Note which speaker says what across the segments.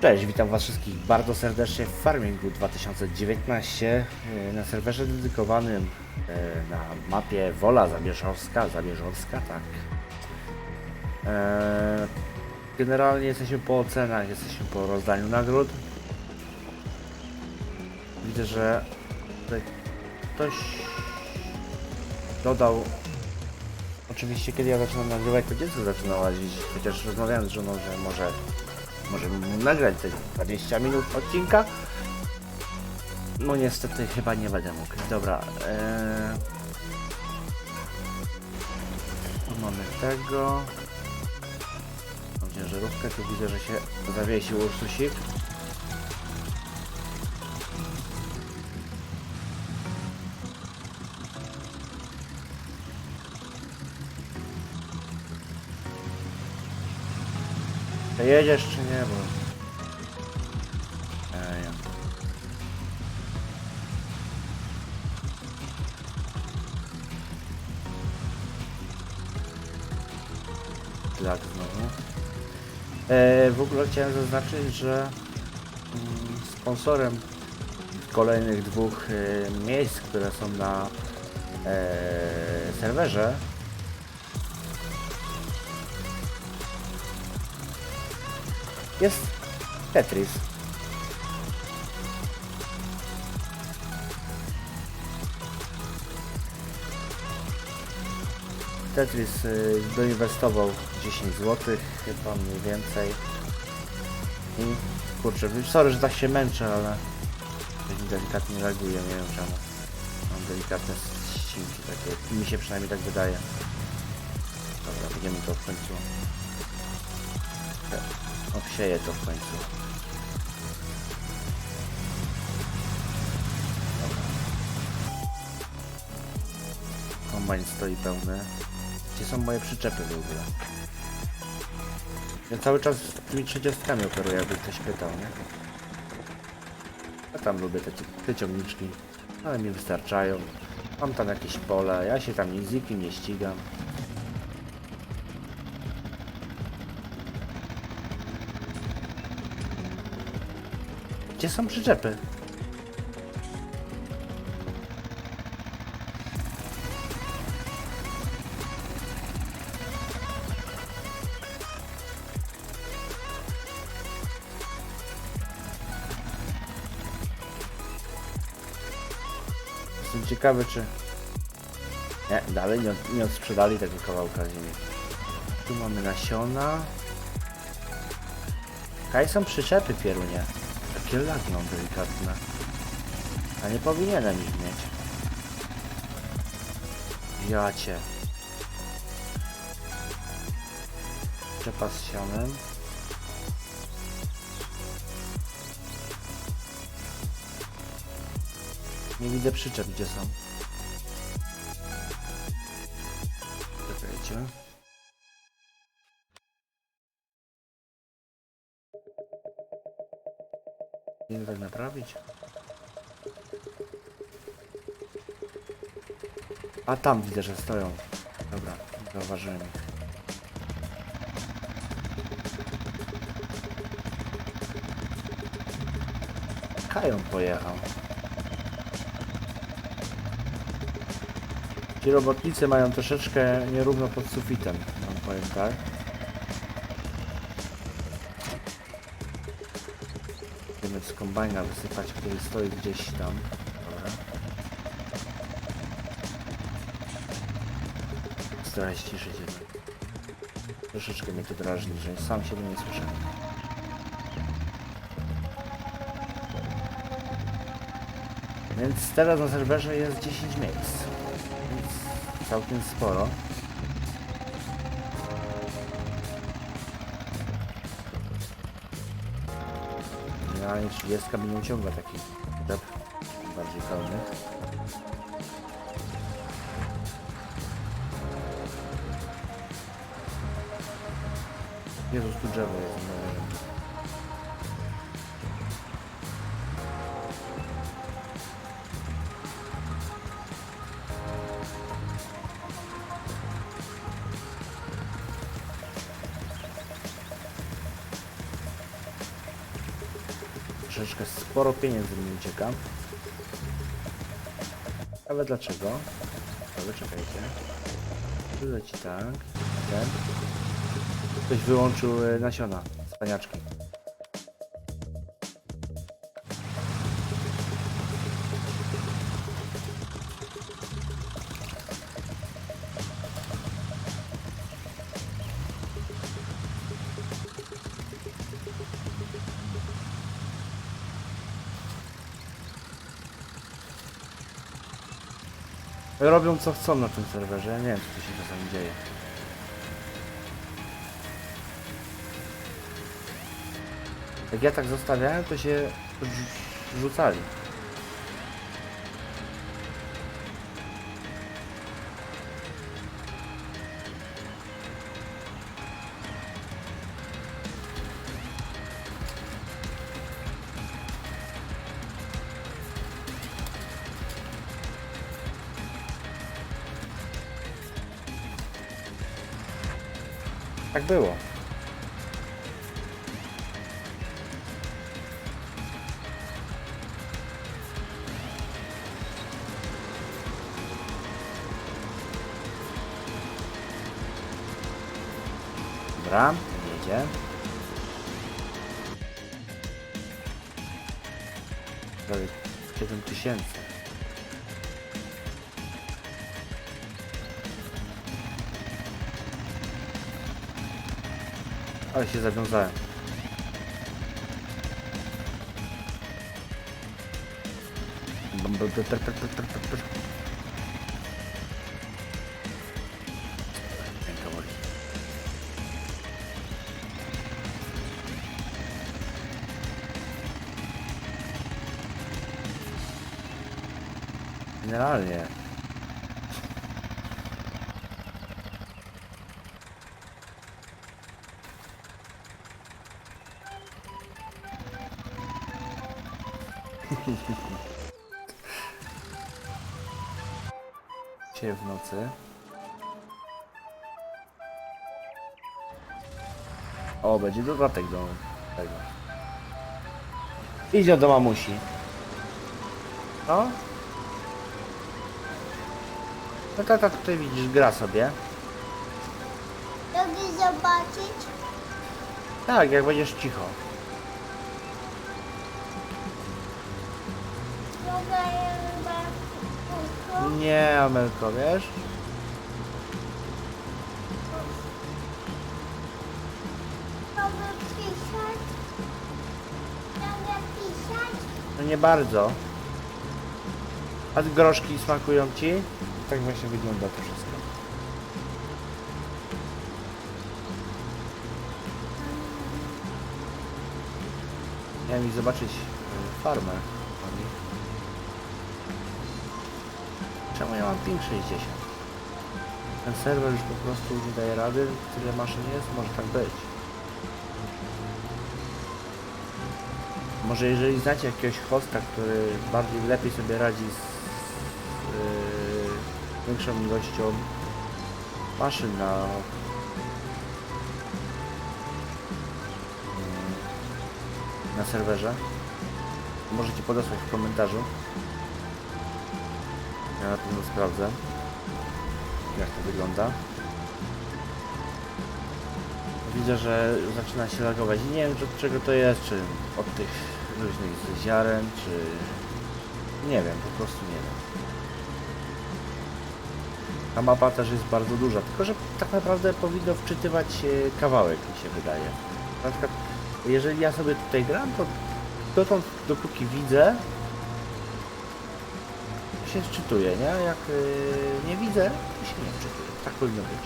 Speaker 1: Cześć, witam Was wszystkich bardzo serdecznie w Farmingu 2019 e, na serwerze dedykowanym e, na mapie Wola Zabierzowska, Zabierzowska, tak. E, Generalnie jesteśmy po ocenach, jesteśmy po rozdaniu nagród. Widzę, że ktoś dodał Oczywiście kiedy ja zaczynam nagrywać, to dziecko zaczyna łazić, chociaż rozmawiałem z żoną, że może możemy mu nagrać te 20 minut odcinka. No niestety chyba nie będę mógł. Dobra. Ee... Mamy tego. Mam ciężarówkę, tu widzę, że się zawiesił Ursusik. Jedziesz czy nie, bo... Ej. Tak, znowu. E, w ogóle chciałem zaznaczyć, że mm, sponsorem kolejnych dwóch e, miejsc, które są na e, serwerze jest Tetris. Tetris y, doinwestował 10 zł, chyba mniej więcej. I kurczę, sorry, że tak się męczę, ale delikatnie reaguję, nie wiem czemu. Mam delikatne ścinki takie, mi się przynajmniej tak wydaje. Dobra, będziemy to w końcu. Obsieję to w końcu. Kombajn stoi pełny. Gdzie są moje przyczepy w ogóle? Ja cały czas tymi trzydziestkami operuję, jakby ktoś pytał, nie? Ja tam lubię te, te ciągniczki, ale mi wystarczają. Mam tam jakieś pole, ja się tam z nie ścigam. Gdzie są przyczepy? Jestem ciekawy, czy... Nie, dalej nie, nie odsprzedali tego kawałka ziemi. Tu mamy nasiona. Kaj są przyczepy pierunie. Takie lagną delikatne. A nie powinienem ich mieć. Ja cię. Czepa z sionem. Nie widzę przyczep, gdzie są. Czekajcie. Nie tak naprawić. A tam widzę, że stoją. Dobra, zauważyłem ich. Kajon pojechał. Ci robotnicy mają troszeczkę nierówno pod sufitem, wam powiem tak. Kombajna wysypać, który stoi gdzieś tam. Dobra. Staraj się ciszyć jednak. Troszeczkę mnie to drażni, że sam siebie nie słyszę. Więc teraz na serwerze jest 10 miejsc. Więc całkiem sporo. Generalnie 30 by nie uciągła takich dep bardziej pełnych. Jezus, tu drzewo jest. no. Troszeczkę sporo pieniędzy mi ucieka. Ale dlaczego? Ale czekajcie. Leci tak. Ten. Ktoś wyłączył e, nasiona z paniaczki. Robią co chcą na tym serwerze. Ja nie wiem, co się czasami dzieje. Jak ja tak zostawiałem, to się rzu- rzucali. Było. Dobra, jedzie. Prawie 7 tysięcy. Ale się zawiązałem. Ręka boli. Generalnie. Nocy. O, będzie dodatek do tego. Idzie do mamusi. No? No tata tutaj widzisz, gra sobie.
Speaker 2: Lubię zobaczyć.
Speaker 1: Tak, jak będziesz cicho.
Speaker 2: Mogę
Speaker 1: Nie, Amelko, wiesz?
Speaker 2: Mogę pisać. Mogę pisać.
Speaker 1: No nie bardzo. A groszki smakują ci? Tak właśnie wygląda to wszystko. Miałem iść zobaczyć y, farmę. Czemu ja mam ping 60? Ten serwer już po prostu nie daje rady. Tyle maszyn jest? Może tak być. Może jeżeli znacie jakiegoś hosta, który bardziej lepiej sobie radzi z yy, większą ilością maszyn na yy, na serwerze, możecie podesłać w komentarzu. Ja na pewno sprawdzę, jak to wygląda. Widzę, że zaczyna się lagować. Nie wiem, od czego to jest, czy od tych różnych ziaren, czy... Nie wiem, po prostu nie wiem. Ta mapa też jest bardzo duża, tylko że tak naprawdę powinno wczytywać się kawałek, mi się wydaje. Na przykład, jeżeli ja sobie tutaj gram, to dotąd, dopóki widzę, się wczytuje, nie? Jak yy, nie widzę, to się nie wczytuje. Tak powinno być.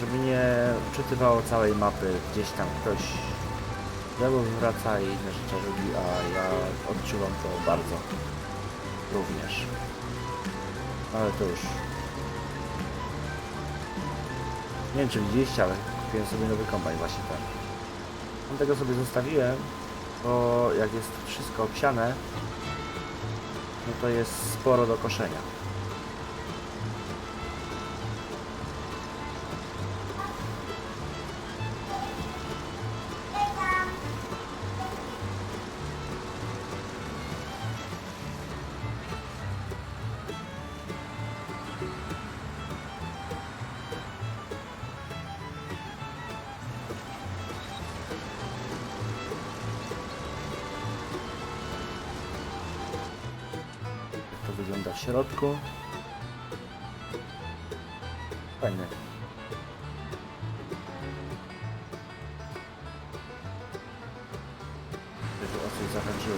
Speaker 1: Żeby nie wczytywało całej mapy, gdzieś tam ktoś lewo wraca i inne rzeczy robi, a ja odczuwam to bardzo również. Ale to już... Nie wiem czy widzieliście, ale kupiłem sobie nowy kombajn właśnie tak. Tego sobie zostawiłem, bo jak jest wszystko obsiane, no to jest sporo do koszenia. W środku. Zahaczyło.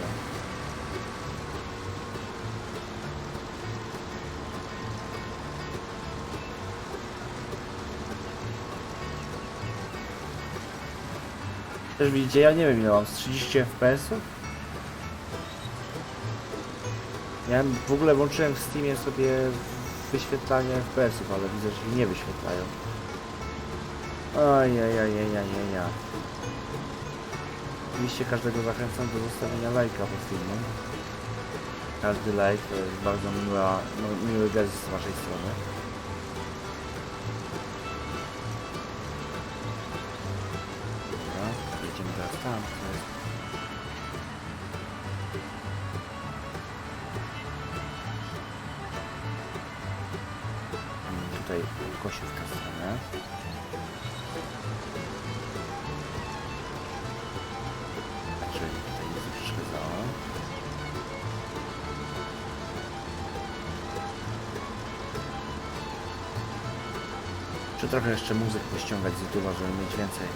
Speaker 1: Też widzicie, ja nie wiem ile mam, z 30 FPS-ów? Ja w ogóle włączyłem w Steamie sobie wyświetlanie FPS-ów, ale widzę, że nie wyświetlają. Ajajajajajajaj. Oczywiście każdego zachęcam do zostawienia lajka pod filmem. Każdy like to jest bardzo miła, no, miły gest z waszej strony. Dobra, jedziemy teraz tam. Trochę jeszcze muzyk pościągać z YouTube'a, żeby mieć więcej,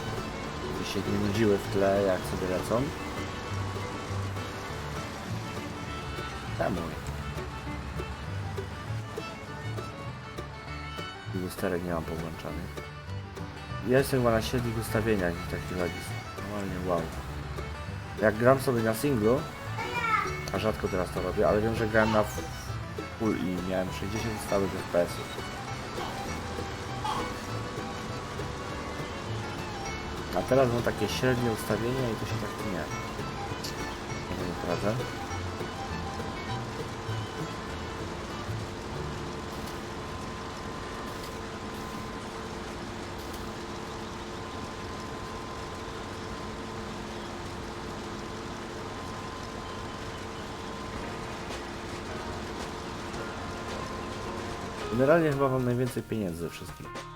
Speaker 1: żeby się nie nudziły w tle, jak sobie lecą. Tam mój. Lusterek nie mam powłączonych. Ja jestem chyba na średnich ustawieniach i takich lagi. Normalnie wow. Jak gram sobie na singlu, a rzadko teraz to robię, ale wiem, że grałem na full i miałem 60 stałych FPS-ów. A teraz mam takie średnie ustawienia i to się tak nie. Prawda? Generalnie chyba mam najwięcej pieniędzy ze wszystkich.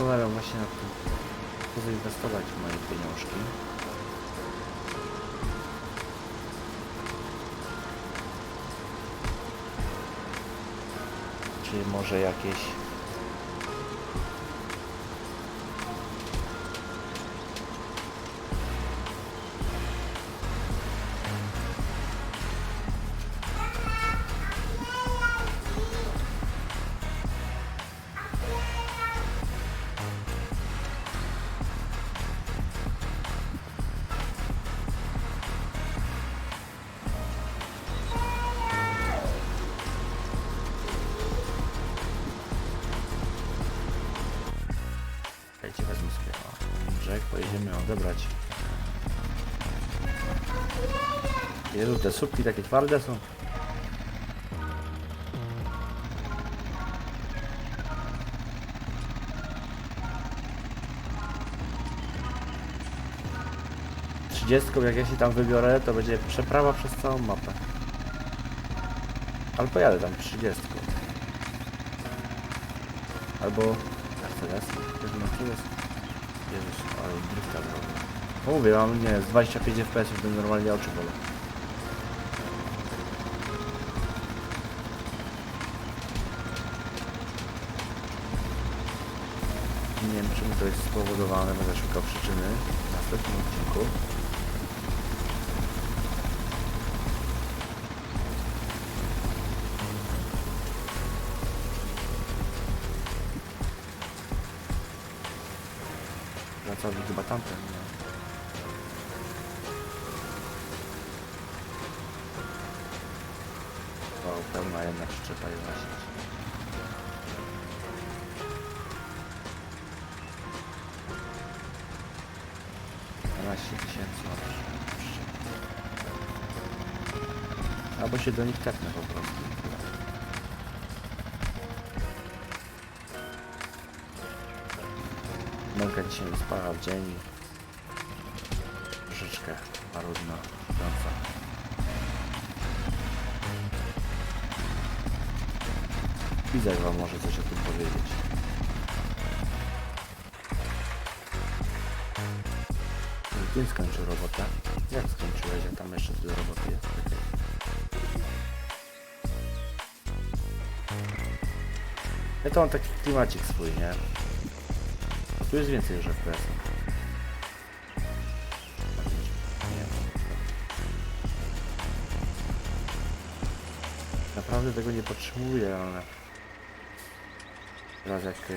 Speaker 1: Zastanawiam właśnie nad tym, co zainwestować w moje pieniążki. Czy może jakieś odebrać. Jezu, te słupki takie twarde są. Trzydziestką, jak ja się tam wybiorę, to będzie przeprawa przez całą mapę. Ale pojadę tam trzydziestką. Albo Mercedes. Też Mercedes. Jezus, ale drifta zrobił. No mówię, mam nie, z 25 FPS bym normalnie oczy bolą. Nie wiem czemu to jest spowodowane, będę szukał przyczyny w następnym odcinku. Chyba tamten, nie? O, pełna jedna przyczepa jest właśnie. Tysięcy. Albo się do nich tepnę po prostu. Tyle. Mąka dzisiaj nie spała w dzień. Troszeczkę marudna, śpiąca. Widzę wam może coś o tym powiedzieć. Kim skończył robotę? Jak skończyłeś, jak tam jeszcze do roboty jest? Ja to mam taki klimacik swój, nie? Tu jest więcej już. Nie. Naprawdę tego nie potrzebuję, ale... Teraz jak... Yy...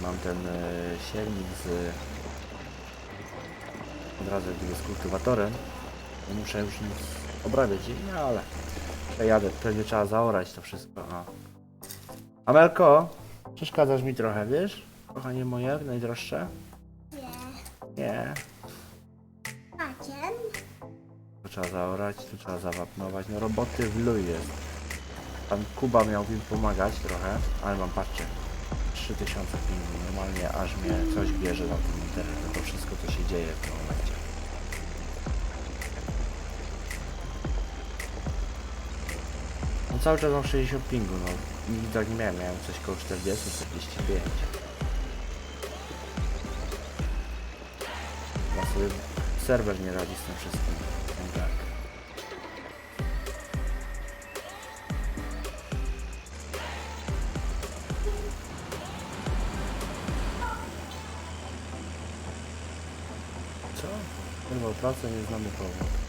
Speaker 1: Mam ten silnik z od razu jak gdyby z kultywatorem. Nie muszę już nic obrabiać, nie, ale ja jadę, pewnie trzeba zaorać to wszystko. A. Amelko, przeszkadzasz mi trochę, wiesz? Kochanie moje, najdroższe?
Speaker 2: Nie.
Speaker 1: Nie.
Speaker 2: Macie?
Speaker 1: Tu trzeba zaorać, tu trzeba zawapnować. No roboty w luj jest. Pan Kuba miał mi pomagać trochę, ale mam, patrzcie, 3000 pingu. Normalnie aż mnie coś bierze na tym internecie. To wszystko, co się dzieje w tym momencie. Cały czas mam 60 pingu, no. Nigdy tak nie miałem, miałem coś koło 40, 45. Ja sobie serwer nie radzi z tym wszystkim. Tak. Co? Wyrwał pracę, nie znamy powód.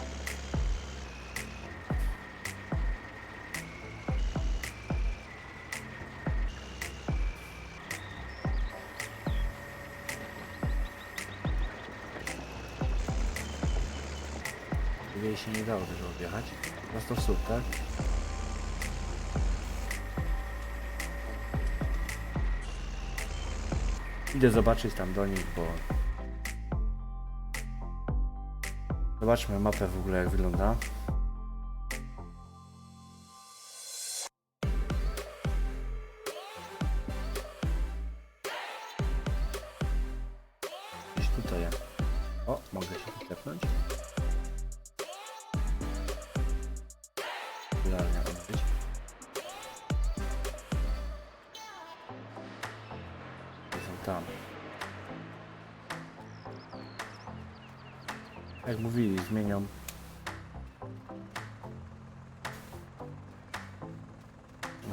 Speaker 1: 15 sztuk, tak? Idę zobaczyć tam do nich, bo... Zobaczmy mapę w ogóle jak wygląda.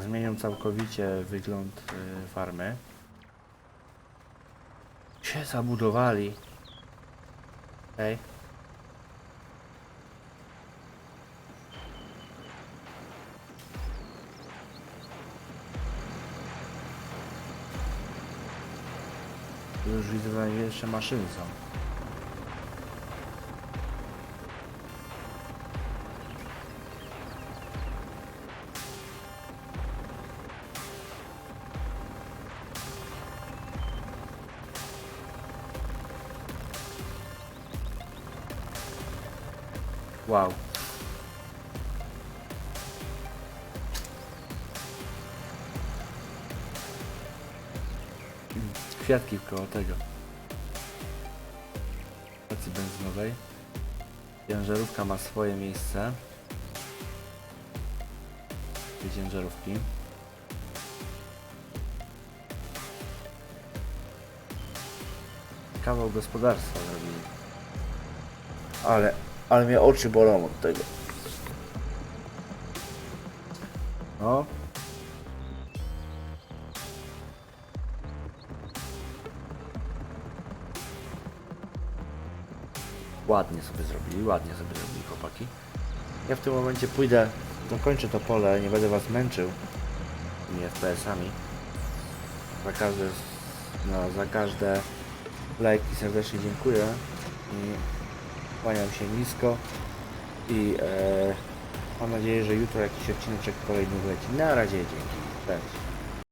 Speaker 1: Zmienią całkowicie wygląd y, farmy. Się zabudowali. Okej. Tu Już widzę, że jeszcze maszyny są. Wow. Kwiatki koło tego. Stacji benzynowej. Ciężarówka ma swoje miejsce. Dwie ciężarówki. Kawał gospodarstwa zrobili. Ale, ale mnie oczy bolą od tego. No. Ładnie sobie zrobili, ładnie sobie zrobili chłopaki. Ja w tym momencie pójdę, dokończę to pole, nie będę was męczył tymi FPS-ami. Za każde, no, za każde lajki serdecznie dziękuję kłaniam się nisko i e, mam nadzieję, że jutro jakiś odcinek kolejny wleci. Na razie, dzięki. Cześć.